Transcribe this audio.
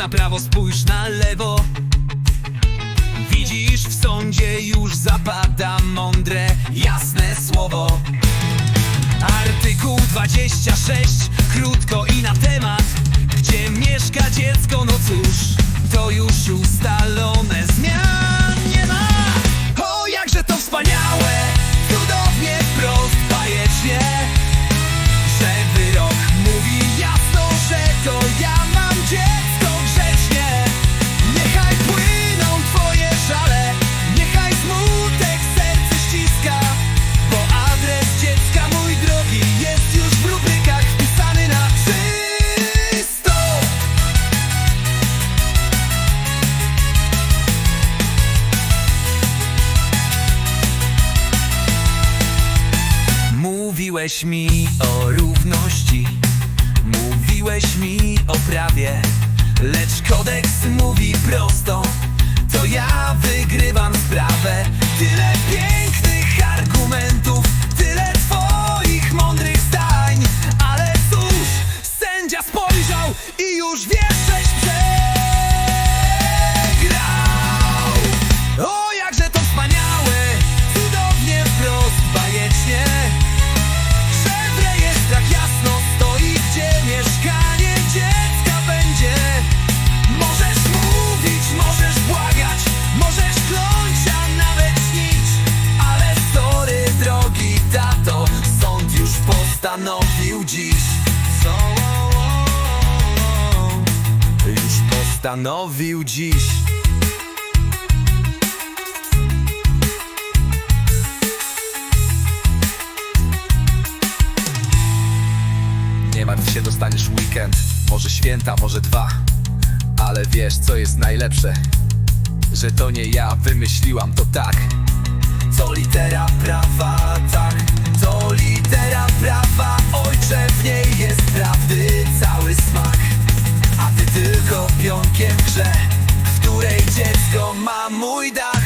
na prawo, spójrz na lewo. Widzisz, w sądzie już zapada mądre, jasne słowo. Artykuł 26, krótko i na temat. Gdzie mieszka dziecko, no cóż, to już ustalone. Zmian Mówiłeś mi o równości Mówiłeś mi o prawie Lecz kodeks mówi prosto To ja wygrywam sprawę. Tyle pięknych argumentów Tyle twoich mądrych zdań Ale cóż, sędzia spojrzał I już wiesz, żeś przegrał postanowił dziś. Co? Już postanowił dziś. Nie martw się, dostaniesz weekend. Może święta, może dwa. Ale wiesz co jest najlepsze? Że to nie ja wymyśliłam to tak Trawa, ojcze, w niej jest prawdy cały smak. A ty tylko pionkiem grze, w której dziecko ma mój dar.